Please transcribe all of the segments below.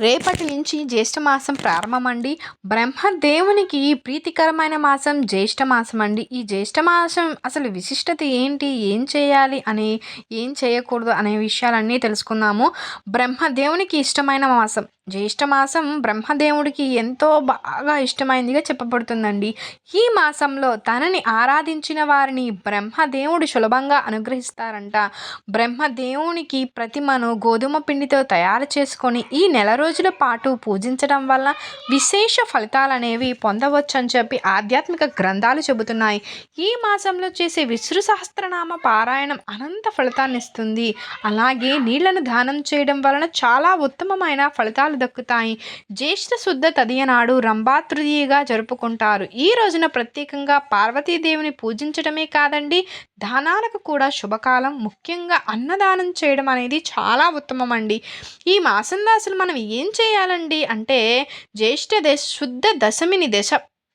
రేపటి నుంచి జ్యేష్ఠమాసం ప్రారంభమండి. బ్రహ్మదేవునికి ప్రీతికరమైన మాసం జ్యేష్ఠ మాసం అండి ఈ జ్యేష్ఠమాసం అసలు విశిష్టత ఏంటి? ఏం చేయాలి అని ఏం చేయకూడదు అనే విషయాలన్నీ తెలుసుకుందాము. బ్రహ్మదేవునికి ఇష్టమైన మాసం. జ్యేష్ఠ మాసం బ్రహ్మదేవుడికి ఎంతో బాగా ఇష్టమైందిగా చెప్పబడుతుందండి. ఈ మాసంలో తనని ఆరాధించిన వారిని బ్రహ్మదేవుడు సులభంగా అనుగ్రహిస్తారంట. బ్రహ్మదేవునికి ప్రతిమను గోధుమ పిండితో తయారు చేసుకొని ఈ నెల రోజు రోజుల పాటు పూజించడం వల్ల విశేష ఫలితాలు అనేవి పొందవచ్చు అని చెప్పి ఆధ్యాత్మిక గ్రంథాలు చెబుతున్నాయి. ఈ మాసంలో చేసే విశ్రు సహస్రనామ పారాయణం అనంత ఫలితాన్ని ఇస్తుంది అలాగే నీళ్ళను దానం చేయడం వలన చాలా ఉత్తమమైన ఫలితాలు దక్కుతాయి. జ్యేష్ఠ శుద్ధ తదియ నాడు రంభాతృతీయగా జరుపుకుంటారు. ఈ రోజున ప్రత్యేకంగా పార్వతీదేవిని పూజించడమే కాదండి దానాలకు కూడా శుభకాలం ముఖ్యంగా అన్నదానం చేయడం అనేది చాలా ఉత్తమం అండి ఈ మాసంలో అసలు మనం ఏ ఏం చేయాలండి? అంటే జ్యేష్ఠ దశ శుద్ధ దశమిని దశ.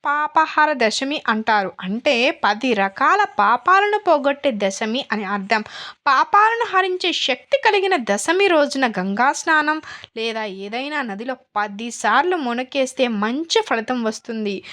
పాపహార దశమి అంటారు. అంటే పది రకాల పాపాలను పోగొట్టే దశమి అని అర్థం. పాపాలను హరించే శక్తి కలిగిన దశమి రోజున గంగా స్నానం లేదా ఏదైనా నదిలో పదిసార్లు మునకేస్తే మంచి ఫలితం వస్తుంది.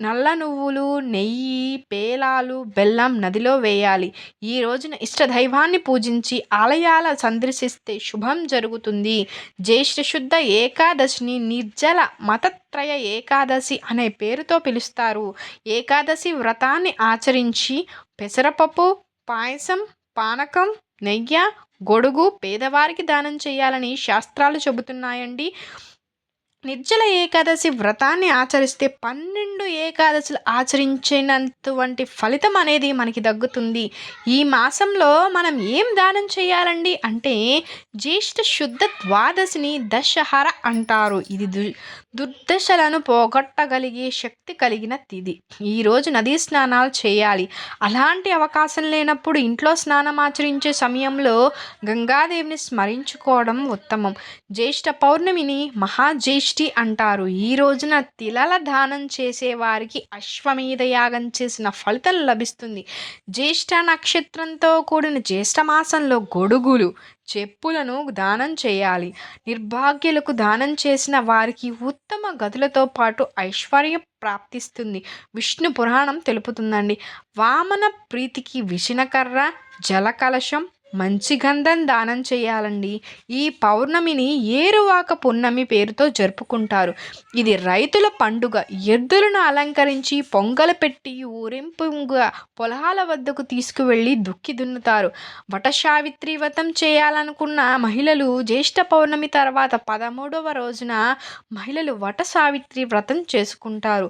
నల్ల నువ్వులు నెయ్యి పేలాలు బెల్లం నదిలో వేయాలి. ఈ రోజున ఇష్టదైవాన్ని పూజించి ఆలయాల సందర్శిస్తే శుభం జరుగుతుంది. జ్యేష్ఠ శుద్ధ ఏకాదశిని నిర్జల మత త్రయ ఏకాదశి అనే పేరుతో పిలుస్తారు. ఏకాదశి వ్రతాన్ని ఆచరించి పెసరపప్పు పాయసం పానకం నెయ్య గొడుగు పేదవారికి దానం చేయాలని శాస్త్రాలు చెబుతున్నాయండి. నిర్జల ఏకాదశి వ్రతాన్ని ఆచరిస్తే పన్నెండు ఏకాదశులు ఆచరించినటువంటి ఫలితం అనేది మనకి దగ్గుతుంది ఈ మాసంలో మనం ఏం దానం చేయాలండి? అంటే జ్యేష్ఠ శుద్ధ ద్వాదశిని దశహర అంటారు. ఇది దు దుర్దశలను పోగొట్టగలిగే శక్తి కలిగిన తిది. ఈరోజు నదీ స్నానాలు చేయాలి. అలాంటి అవకాశం లేనప్పుడు ఇంట్లో స్నానం ఆచరించే సమయంలో గంగాదేవిని స్మరించుకోవడం ఉత్తమం. జ్యేష్ఠ పౌర్ణమిని మహాజ్యేష్ఠి అంటారు. ఈ రోజున తిలల దానం చేసే వారికి అశ్వమేధ యాగం చేసిన ఫలితం లభిస్తుంది. జ్యేష్ఠ నక్షత్రంతో కూడిన జ్యేష్ఠమాసంలో గొడుగులు చెప్పులను దానం చేయాలి. నిర్భాగ్యులకు దానం చేసిన వారికి ఉత్తమ గదులతో పాటు ఐశ్వర్యం ప్రాప్తిస్తుంది. విష్ణు పురాణం తెలుపుతుందండి. వామన ప్రీతికి విషణకర్ర జలకలశం మంచి గంధం దానం చేయాలండి. ఈ పౌర్ణమిని ఏరువాక పున్నమి పేరుతో జరుపుకుంటారు. ఇది రైతుల పండుగ. ఎద్దులను అలంకరించి పొంగలు పెట్టి ఊరింపుగా పొలాల వద్దకు తీసుకువెళ్ళి దుక్కి దున్నుతారు. వటసావిత్రి వ్రతం చేయాలనుకున్న మహిళలు జ్యేష్ఠ పౌర్ణమి తర్వాత పదమూడవ రోజున మహిళలు వట సావిత్రి వ్రతం చేసుకుంటారు.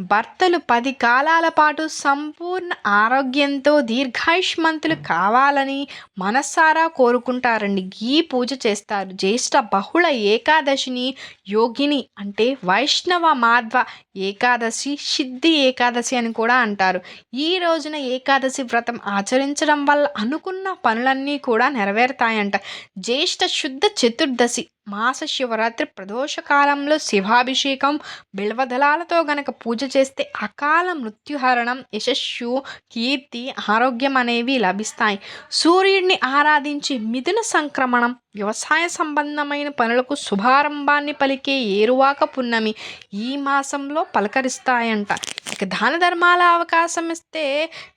భర్తలు పది కాలాల పాటు సంపూర్ణ ఆరోగ్యంతో దీర్ఘాయుష్మంతులు కావాలని మనస్సారా కోరుకుంటారండి. ఈ పూజ చేస్తారు. జ్యేష్ఠ బహుళ ఏకాదశిని యోగిని అంటే వైష్ణవ మాధ్వ ఏకాదశి సిద్ధి ఏకాదశి అని కూడా అంటారు. ఈ రోజున ఏకాదశి వ్రతం ఆచరించడం వల్ల అనుకున్న పనులన్నీ కూడా నెరవేరుతాయంట. జ్యేష్ఠ శుద్ధ చతుర్దశి మాస శివరాత్రి ప్రదోష కాలంలో శివాభిషేకం బిల్వదళాలతో గనక పూజ చేస్తే అకాల మృత్యుహరణం యశస్సు కీర్తి ఆరోగ్యం అనేవి లభిస్తాయి. సూర్యుడిని ఆరాధించి మిథున సంక్రమణం వ్యవసాయ సంబంధమైన పనులకు శుభారంభాన్ని పలికే ఏరువాక పున్నమి ఈ మాసంలో పలకరిస్తాయంట. ఇక దాన ధర్మాల అవకాశం ఇస్తే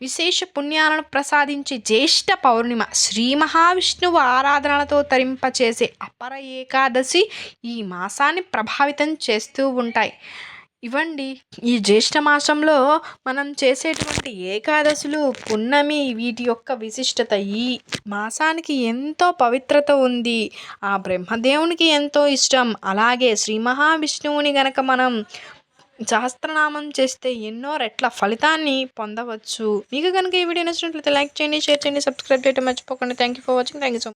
విశేష పుణ్యాలను ప్రసాదించి జ్యేష్ఠ పౌర్ణిమ శ్రీ మహావిష్ణువు ఆరాధనలతో తరింపచేసే అపర ఏకాదశి ఈ మాసాన్ని ప్రభావితం చేస్తూ ఉంటాయి. ఇవ్వండి. ఈ జ్యేష్ఠ మాసంలో మనం చేసేటువంటి ఏకాదశులు పున్నమి వీటి యొక్క విశిష్టత. ఈ మాసానికి ఎంతో పవిత్రత ఉంది. ఆ బ్రహ్మదేవునికి ఎంతో ఇష్టం. అలాగే శ్రీ మహావిష్ణువుని గనక మనం సహస్రనామం చేస్తే ఎన్నో రెట్ల ఫలితాన్ని పొందవచ్చు. మీకు కనుక ఈ వీడియో నచ్చినట్లయితే లైక్ చేయండి షేర్ చేయండి సబ్స్క్రైబ్ చేయడం మర్చిపోకండి. Thank you for watching thank you so